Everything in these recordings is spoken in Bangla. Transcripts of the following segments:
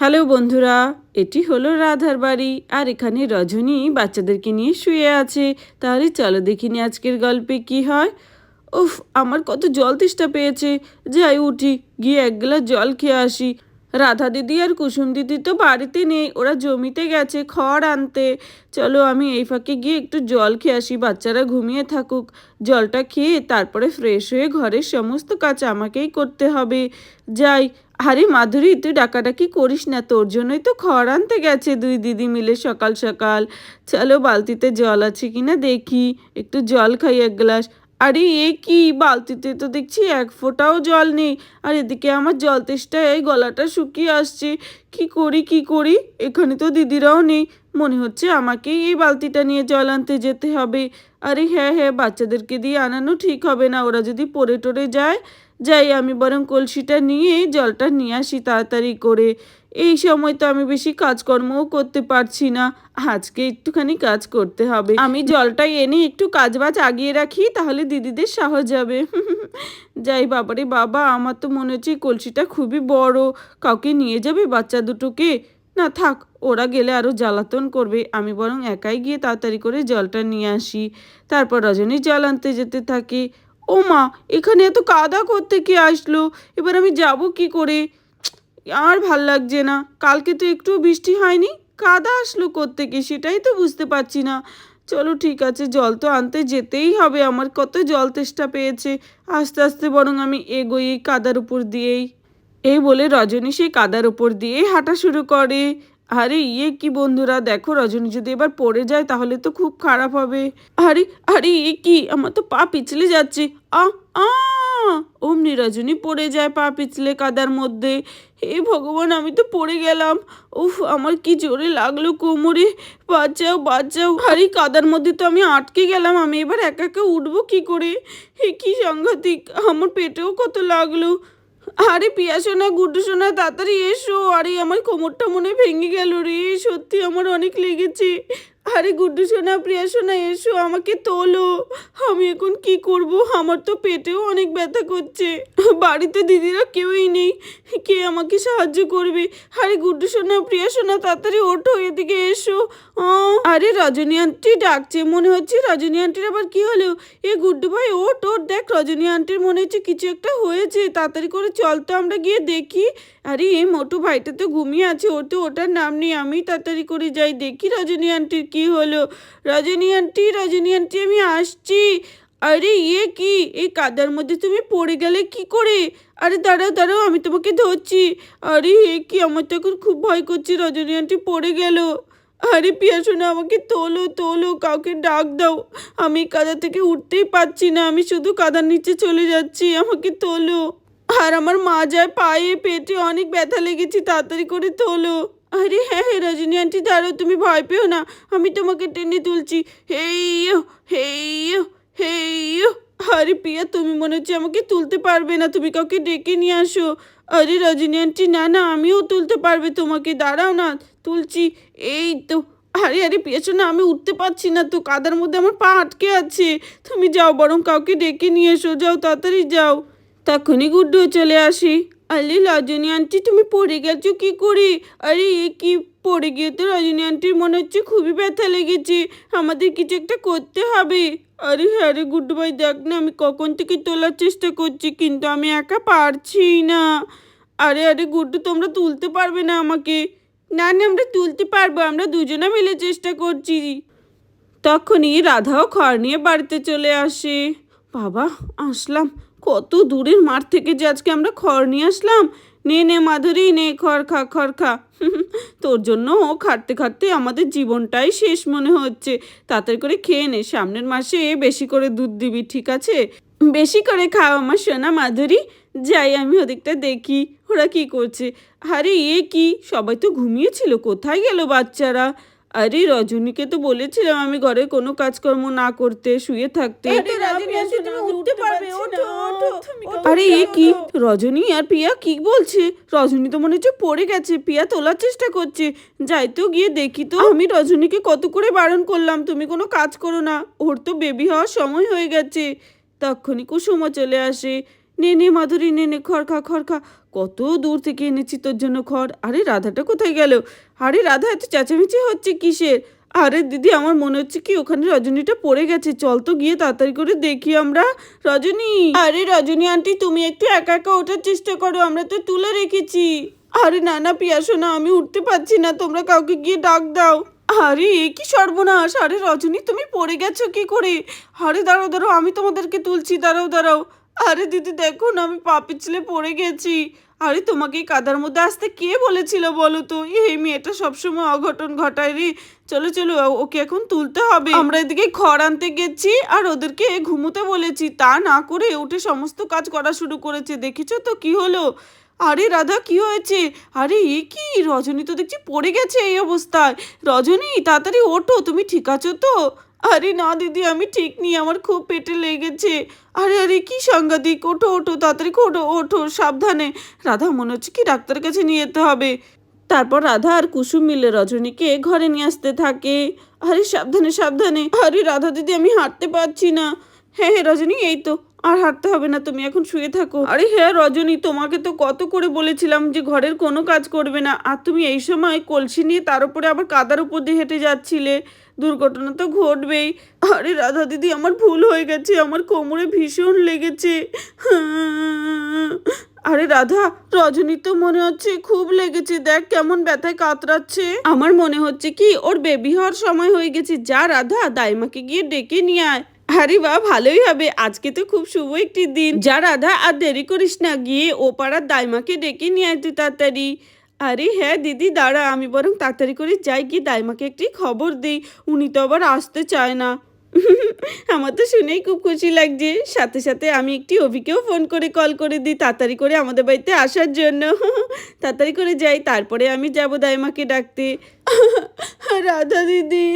হ্যালো বন্ধুরা, এটি হলো রাধার বাড়ি, আর এখানে রজনী বাচ্চাদেরকে নিয়ে শুয়ে আছে। তাহলে চলো দেখিনি আজকের গল্পে কি হয়। উফ, আমার কত জল তেষ্টা পেয়েছে। যাই উঠি, গিয়ে এক গ্লাস জল খেয়ে আসি। রাধা দিদি আর কুসুম দিদি তো বাড়িতে নেই, ওরা জমিতে গেছে খড় আনতে। চলো আমি এই ফাঁকে গিয়ে একটু জল খেয়ে আসি, বাচ্চারা ঘুমিয়ে থাকুক। জলটা খেয়ে তারপরে ফ্রেশ হয়ে ঘরের সমস্ত কাজ আমাকেই করতে হবে। যাই আরে মাধুরী, তুই ডাকাডাকি করিস না, তোর জন্যই তো খড় আনতে গেছে দুই দিদি মিলে সকাল সকাল। চলো, বালতিতে জল আছে কিনা দেখি, একটু জল খাই এক গ্লাস। আরে এ কি, বালতিতে তো দেখছি এক ফোঁটাও জল নেই। আর এদিকে আমার জল তেষ্টায় এই গলাটা শুকিয়ে আসছে। কি করি কি করি? এখানে তো দিদিরাও নেই। মনে হচ্ছে আমাকেই এই বালতিটা নিয়ে জল আনতে যেতে হবে। আরে হ্যাঁ হ্যাঁ বাচ্চাদেরকে দিয়ে আনানো ঠিক হবে না। ওরা যদি পড়ে টরে যায় যাই, আমি বরং কলসিটা নিয়ে, জলটা নিয়ে আসি তাড়াতাড়ি করে। এই সময় তো আমি বেশি কাজকর্মও করতে পারছি না। আজকে একটুখানি কাজ করতে হবে। আমি জলটা এনে একটু কাজ বাজ আগিয়ে রাখি, তাহলে দিদিদের সহজ হবে যাই, বাবারে বাবা, আমার তো মনে হচ্ছে কলসিটা খুবই বড়। কাউকে নিয়ে যাবে বাচ্চা দুটোকে? না, থাক, ওরা গেলে আরও জ্বালাতন করবে। আমি বরং একাই গিয়ে তাড়াতাড়ি করে জলটা নিয়ে আসি। তারপর রজনী জল আনতে যেতে থাকে। ও মা, এখানে এত কাদা করতে কে আসলো? এবার আমি যাব কি করে? আর ভালো লাগছে না। কালকে তো একটু বৃষ্টি হয়নি। কাদা আসলো কোত্থেকে সেটাই তো বুঝতে পারছি না। চলো ঠিক আছে, জল তো আনতে যেতেই হবে আমার। কত জল তেষ্টা পেয়েছে। আস্তে আস্তে বরং আমি এগোই কাদার উপর দিয়েই। এই বলে রজনী সেই কাদার উপর দিয়েই হাঁটা শুরু করে। আরে ইয়ে কি বন্ধুরা, দেখো রজনী যদি এবার পড়ে যায় তাহলে তো খুব খারাপ হবে। আরে আরে ইয়ে কি? আমার তো পা পিছলে যাচ্ছে। আ আ, অমনি রজনী পড়ে যায় পা পিছলে কাদার মধ্যে। হে ভগবান, আমি তো পড়ে গেলাম। উফ, আমার কি জোরে লাগল কোমরে। বাঁচাও বাঁচাও। আরে কাদার মধ্যে তো আমি আটকে গেলাম, আমি এবার একা একা উঠবো কি করে? হে কি সাংঘাতিক, আমার পেটেও কত লাগল। আরে পিয়া সোনা গুড্ডু সোনা তাড়াতাড়ি এসো। আরে, আমার কোমরটা মনে ভেঙে গেল রে। সত্যি আমার অনেক লেগেছে। আরে গুড্ডু সোনা, প্রিয়া সোনা, এসো, আমাকে তোলো। আমি এখন কি করব? আমার তো পেটেও অনেক ব্যথা করছে। বাড়িতে দিদিরা কেউই নেই। কে আমাকে সাহায্য করবে? আরে গুড্ডু সোনা, প্রিয়া সোনা, তাড়াতাড়ি ওঠো, এদিকে এসো। আরে রজনী আন্টি ডাকছে, মনে হচ্ছে রজনী আন্টির আবার কি হলো? এ গুড্ডু ভাই, ওঠ ওট দেখ, রজনী আন্টির মনে হচ্ছে কিছু একটা হয়েছে। তাড়াতাড়ি করে চল তো আমরা গিয়ে দেখি। আরে এই মোটু ভাইটা তো ঘুমিয়ে আছে, ওর তো ওটার নাম নেই। আমি তাড়াতাড়ি করে যাই, দেখি রজনী আন্টির কি হলো? রজনী আন্টি রজনী আন্টি আমি আসছি। আরে ইয়ে কি? এই কাদার মধ্যে তুমি পড়ে গেলে কি করে? আরে, দাঁড়াও দাঁড়াও, আমি তোমাকে ধরছি। আরে, এ কি? আমার তো এখন খুব ভয় করছে, রজনী আন্টি পড়ে গেল। আরে, পিয়া শোনা আমাকে তোলো তোলো, কাউকে ডাক দাও। আমি কাদা থেকে উঠতেই পারছি না, আমি শুধু কাদার নিচে চলে যাচ্ছি, আমাকে তোলো। আর আমার মা যায় পায়ে, পেটে অনেক ব্যথা লেগেছে, তাড়াতাড়ি করে তোলো। আরে হ্যাঁ হ্যাঁ রজনী আন্টি, দাঁড়াও, তুমি ভয় পেও না। আমি তোমাকে টেনে তুলছি। হেইয়ো হেইয়ো হেইয়ো আরে পিয়া, তুমি মনে হচ্ছে আমাকে তুলতে পারবে না। তুমি কাউকে ডেকে নিয়ে আসো। আরে রজনী আন্টি, না না, আমিও তুলতে পারবে। তোমাকে, দাঁড়াও না, তুলছি। এই তো। আরে আরে পেয়েছ না আমি উঠতে পারছি না তো। কাদার মধ্যে আমার পা আটকে আছে। তুমি যাও, বরং কাউকে ডেকে নিয়ে এসো। যাও, তাড়াতাড়ি যাও। তখনই গুড্ডু চলে আসি। আরে রজনী আন্টি তুমি পড়ে গেছো কি করে? আরে এ কি পড়ে গিয়ে তো রজনী আন্টির মনে হচ্ছে খুবই ব্যথা লেগেছে। আমাদের কিছু একটা করতে হবে। আরে হ্যাঁ রে গুড্ডু ভাই দেখ না আমি কখন থেকে তোলার চেষ্টা করছি, কিন্তু আমি একা পারছি না। আরে আরে গুড্ডু, তোমরা তুলতে পারবে না আমাকে। না না, আমরা তুলতে পারব, আমরা দুজনে মিলে চেষ্টা করছি। তখনই রাধাও খড় নিয়ে বাড়িতে চলে আসে। বাবা, আসলাম। কত দূরের মাঠ থেকে যে আজকে আমরা খড় নিয়ে আসলাম। নে নে মাধুরী, নে খড় খা খড় খা। তোর জন্য ও খাটতে খাটতে আমাদের জীবনটাই শেষ মনে হচ্ছে। তাড়াতাড়ি করে খেয়ে নে, সামনের মাসে বেশি করে দুধ দিবি, ঠিক আছে? বেশি করে খাও আমার সোনা মাধুরী। যাই, আমি ওদিকটা দেখি, ওরা কি করছে। আরে, এ কি? সবাই তো ঘুমিয়েছিল, কোথায় গেল বাচ্চারা? আরে রজনীকে তো বলেছিলাম আমি ঘরে কোনো কাজকর্ম না করতে শুয়ে থাকতে। আরে এ কি? রজনী আর পিয়া কি বলছে? রজনী তো মনে হচ্ছে পড়ে গেছে পিয়া তোলার চেষ্টা করছে। যাই তো গিয়ে দেখি তো আমি রজনীকে কত করে বারণ করলাম তুমি কোনো কাজ করো না ওর তো বেবি হওয়ার সময় হয়ে গেছে। তখনই কুসুমও চলে আসে। নে নে মাধুরী নে নে খড় খা খড় খা কত দূর থেকে এনেছি তোর জন্য খড়। আরে, রাধাটা কোথায় গেল? আরে, রাধা, এত চেঁচামেচি হচ্ছে কিসের? আরে, দিদি, আমার মনে হচ্ছে কি ওখানে রজনীটা পড়ে গেছে। চল তো গিয়ে তাড়াতাড়ি করে দেখি আমরা। রজনী! আরে, রজনী আন্টি, তুমি একটু একা একা ওঠার চেষ্টা করো, আমরা তো তুলে রেখেছি। আরে, না না পিয়াসো না আমি উঠতে পারছি না, তোমরা কাউকে গিয়ে ডাক দাও। আরে, এ কি সর্বনাশ! আরে, রজনী, তুমি পড়ে গেছো কি করে? আরে, দাঁড়াও দাঁড়াও, আমি তোমাদেরকে তুলছি, দাঁড়াও দাঁড়াও। আরে দিদি দেখো না আমি পা পিছলে পড়ে গেছি। আরে, তোমাকে কাদার মধ্যে আসতে কে বলেছিল বলো তো? এই মেয়েটা সবসময় অঘটন ঘটায় রে। চলো চলো ওকে এখন তুলতে হবে। আমরা এদিকে খড় আনতে গেছি আর ওদেরকে ঘুমোতে বলেছি। তা না করে উঠে সমস্ত কাজ করা শুরু করেছে। দেখেছ তো কি হলো? আরে, রাধা, কি হয়েছে? আরে, এ কি? রজনী তো দেখছি পড়ে গেছে এই অবস্থায়। রজনী, তাড়াতাড়ি ওঠো, তুমি ঠিক আছো তো? আরে না, দিদি, আমি ঠিক নেই, আমার খুব পেটে লেগেছে। আরে আরে, কি সাংঘাতিক, ওঠো ওঠো, তাড়াতাড়ি ওঠো ওঠো, সাবধানে। রাধা, মনে হচ্ছে কি ডাক্তারের কাছে নিয়ে যেতে হবে। তারপর রাধা আর কুসুম মিলে রজনীকে ঘরে নিয়ে আসতে থাকে। আরে, সাবধানে সাবধানে। আরে, রাধা, দিদি, আমি হাঁটতে পারছি না। হ্যাঁ হ্যাঁ রজনী, এই তো। আর হাঁটতে হবে না, তুমি এখন শুয়ে থাকো। আরে হ্যাঁ রজনী, তোমাকে তো কত করে বলেছিলাম যে ঘরের কোনো কাজ করবে না। আর তুমি এই সময় কলসি নিয়ে তার উপরে আবার কাদার উপর দিয়ে হেঁটে যাচ্ছিলে। দুর্ঘটনা তো ঘটবেই। আরে রাধা দিদি, আমার ভুল হয়ে গেছে, আমার কোমরে ভীষণ লেগেছে। আরে রাধা রজনী তো মনে হচ্ছে খুব লেগেছে। দেখ কেমন ব্যথায় কাতরাচ্ছে। আমার মনে হচ্ছে কি, ওর বেবি হওয়ার সময় হয়ে গেছে। যা রাধা, দাইমাকে গিয়ে ডেকে নিয়ে আয়। আরে বা ভালোই হবে। আজকে তো খুব শুভ একটি দিন। যা রাধা, আর দেরি করিস না গিয়ে ও পাড়ার দাইমাকে ডেকে নিয়ে আয় তুই তাড়াতাড়ি। আরে হ্যাঁ দিদি, দাঁড়া, আমি বরং তাড়াতাড়ি করে যাই গিয়ে দাইমাকে একটি খবর দিই। উনি তো আবার আসতে চায় না। আমার তো শুনেই খুব খুশি লাগছে। সাথে সাথে আমি একটি অভিকেও ফোন করে কল করে দিই তাড়াতাড়ি করে আমাদের বাড়িতে আসার জন্য। তাড়াতাড়ি করে যাই, তারপরে আমি যাব দাইমাকে ডাকতে। রাধা দিদি।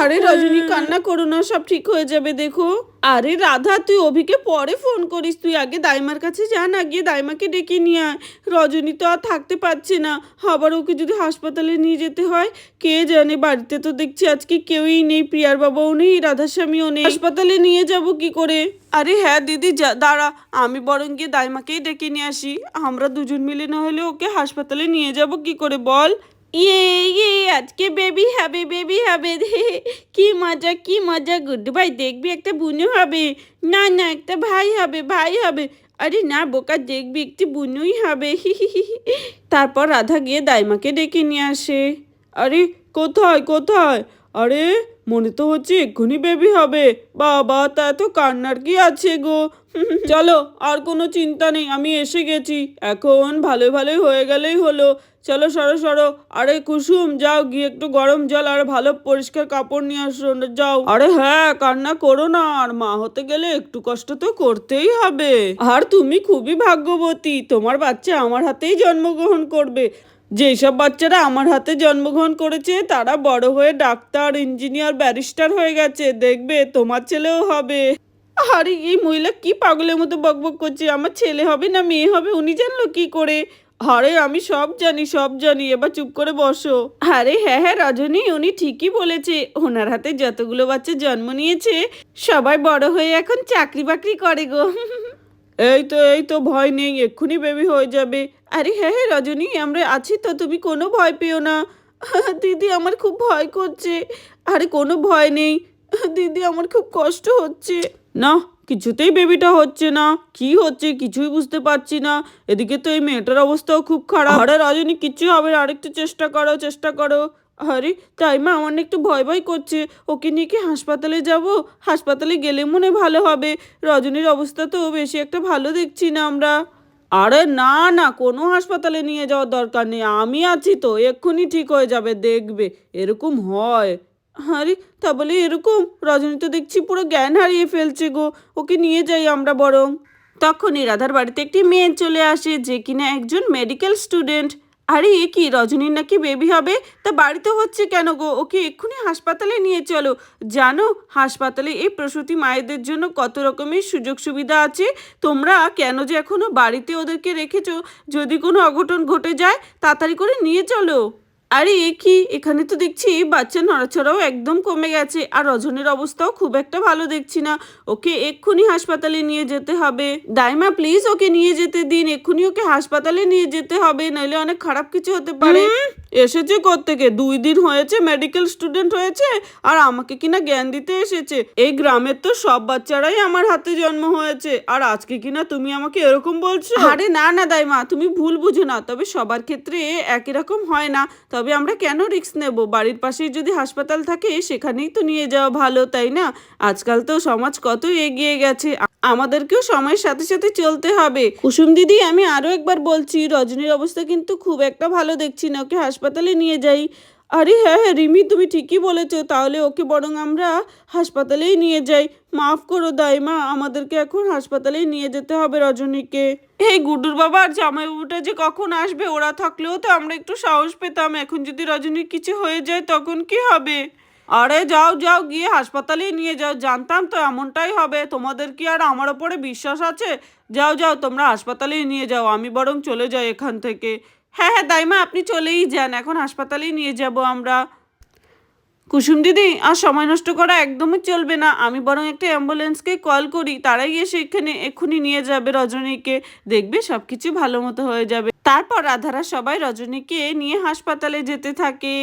আরে রজনী, কান্না করো না, সব ঠিক হয়ে যাবে, দেখো। আরে রাধা, তুই অভিকে পরে ফোন করিস, তুই আগে দাইমার কাছে যা না গিয়ে দাইমাকে ডেকে নিয়ে আয়। রজনী তো আর থাকতে পারছে না, আবার ওকে যদি হাসপাতালে নিয়ে যেতে হয়, কে জানে, বাড়িতে তো দেখছি আজকে কেউই নেই, প্রিয়ার বাবাও নেই রাধার স্বামীও নেই। হাসপাতালে নিয়ে যাব কি করে? আরে হ্যাঁ দিদি দাঁড়া, আমি বরং গিয়ে দাইমাকেই ডেকে নিয়ে আসি। আমরা দুজন মিলে না হলে ওকে হাসপাতালে নিয়ে যাব কি করে, বল? ইয়ে ইয়ে আজকে বেবি হবে বেবি হবে কি মজা কি মজা। গুড ভাই দেখবি একটা বুনু হবে। না না, একটা ভাই হবে ভাই হবে। আরে না, বোকা, দেখবি একটি বুনুই হবে। তারপর রাধা গিয়ে দাইমাকে ডেকে নিয়ে আসে। আরে, কোথায় কোথায়? আরে, মনে তো হচ্ছে এক্ষুনি বেবি হবে। বাবা, তা এত কান্নার কি আছে গো? চলো, আর কোনো চিন্তা নেই, আমি এসে গেছি। এখন ভালো ভালোই হয়ে গেলেই হলো। চলো, সরো সরো। আরে, কুসুম, যাও, গিয়ে একটু গরম জল আর ভালো পরিষ্কার কাপড় নিয়ে আসো যাও। আরে হ্যাঁ কান্না করো না, আর মা হতে গেলে একটু কষ্ট তো করতেই হবে। আর তুমি খুবই ভাগ্যবতী, তোমার বাচ্চা আমার হাতেই জন্মগ্রহণ করবে। যেসব বাচ্চারা আমার হাতে জন্মগ্রহণ করেছে, তারা বড় হয়ে ডাক্তার, ইঞ্জিনিয়ার, ব্যারিস্টার হয়ে গেছে। দেখবে, তোমার ছেলেও হবে। আরে, এই মহিলা কি পাগলের মতো বকবক করছে? আমার ছেলে হবে না মেয়ে হবে? উনি জানলো কি করে? আরে, আমি সব জানি সব জানি। এবার চুপ করে বসো। আরে হ্যাঁ হ্যাঁ রজনী, উনি ঠিকই বলেছে। ওনার হাতে যতগুলো বাচ্চা জন্ম নিয়েছে, সবাই বড় হয়ে এখন চাকরি বাকরি করে গো। এই তো এই তো, ভয় নেই, এক্ষুনি বেবি হয়ে যাবে। আরে হ্যাঁ হ্যাঁ রজনী, আমরা আছি তো, তুমি কোনো ভয় পেও না। দিদি আমার খুব ভয় করছে। আরে কোনো ভয় নেই। দিদি আমার খুব কষ্ট হচ্ছে। না, কিছুতেই বেবিটা হচ্ছে না। কি হচ্ছে কিছুই বুঝতে পারছি না। এদিকে তো এই মেয়েটার অবস্থাও খুব খারাপ। আরে রজনী কিচ্ছু হবে আরেকটু চেষ্টা করো চেষ্টা করো। আরে, তাই মা, আমার একটু ভয় ভয় করছে। ওকে নিয়ে কি হাসপাতালে যাব? হাসপাতালে গেলে মনে ভালো হবে। রজনীর অবস্থা তো বেশি একটা ভালো দেখছি না আমরা। আরে, না না, কোনো হাসপাতালে নিয়ে যাওয়ার দরকার নেই। আমি আছি তো, এক্ষুনি ঠিক হয়ে যাবে, দেখবে। এরকম হয়। আরে, তা বলে এরকম? রজনী তো দেখছি পুরো জ্ঞান হারিয়ে ফেলছে গো। ওকে নিয়ে যাই আমরা বরং। তখনই রাধার বাড়িতে একটি মেয়ে চলে আসে, যে কিনা একজন মেডিকেল স্টুডেন্ট আরে, এ কি, রজনীর নাকি বেবি হবে? তা বাড়িতে হচ্ছে কেন গো? ওকে এক্ষুনি হাসপাতালে নিয়ে চলো। জানো, হাসপাতালে এই প্রসূতি মায়েদের জন্য কত রকমের সুযোগ সুবিধা আছে। তোমরা কেন যে এখনও বাড়িতে ওদেরকে রেখেছো? যদি কোনো অঘটন ঘটে যায়, তাড়াতাড়ি করে নিয়ে চলো। আরে, এ কি? এখানে তো দেখছি বাচ্চা নড়াচড়াও একদম কমে গেছে, আর রজনের অবস্থাও খুব একটা ভালো দেখছি না। ওকে এক্ষুনি হাসপাতালে নিয়ে যেতে হবে। দাইমা প্লিজ ওকে নিয়ে যেতে দিন। এক্ষুনি ওকে হাসপাতালে নিয়ে যেতে হবে নাহলে অনেক খারাপ কিছু হতে পারে। এসেছে থেকে দুই দিন হয়েছে মেডিকেল স্টুডেন্ট হয়েছে, আর আমাকে কিনা জ্ঞান দিতে এসেছে। এই গ্রামের তো সব বাচ্চারাই আমার হাতে জন্ম হয়েছে। আর আজকে কিনা তুমি আমাকে এরকম বলছো? আরে না না, দাইমা, তুমি ভুল বুঝো না। তবে সবার ক্ষেত্রে একই রকম হয় না। তবে আমরা কেন রিস্ক নেব? বাড়ির পাশেই যদি হাসপাতাল থাকে, সেখানেই তো নিয়ে যাওয়া ভালো, তাই না? আজকাল তো সমাজ কত এগিয়ে গেছে। আমাদেরকেও সময়ের সাথে সাথে চলতে হবে। কুসুম দিদি, আমি আরও একবার বলছি, রজনীর অবস্থা কিন্তু খুব একটা ভালো দেখছি না। ওকে হাসপাতালে নিয়ে যাই। আরে হ্যাঁ হ্যাঁ রিমি, তুমি ঠিকই বলেছ। তাহলে ওকে বরং আমরা হাসপাতালেই নিয়ে যাই। মাফ করো দাইমা, আমাদেরকে এখন হাসপাতালেই নিয়ে যেতে হবে রজনীকে। এই গুড্ডুর বাবা আর জামাইবাবুটা যে কখন আসবে? ওরা থাকলেও তো আমরা একটু সাহস পেতাম। এখন যদি রজনীর কিছু হয়ে যায়, তখন কি হবে? আরে যাও যাও, গিয়ে হাসপাতালে নিয়ে যাও। জানতাম তো এমনটাই হবে। তোমাদের কি আর আমার ওপরে বিশ্বাস আছে? যাও যাও, তোমরা হাসপাতালেই নিয়ে যাও। আমি বরং চলে যাই এখান থেকে। হ্যাঁ হ্যাঁ দাইমা, আপনি চলেই যান। এখন হাসপাতালেই নিয়ে যাব আমরা। কুসুম দিদি, আর সময় নষ্ট করা একদমই চলবে না। আমি বরং একটা অ্যাম্বুলেন্সকে কল করি। তারাই এসে এখানে এক্ষুনি নিয়ে যাবে রজনীকে। দেখবে সব কিছু ভালো মতো হয়ে যাবে। তারপর রাধারা সবাই রজনীকে নিয়ে হাসপাতালে যেতে থাকে।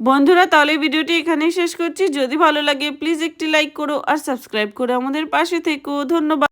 বন্ধুরা, তাহলে ভিডিওটি এখানেই শেষ করছি। যদি ভালো লাগে প্লিজ একটি লাইক করো আর সাবস্ক্রাইব করো আমাদের পাশে থেকো। ধন্যবাদ।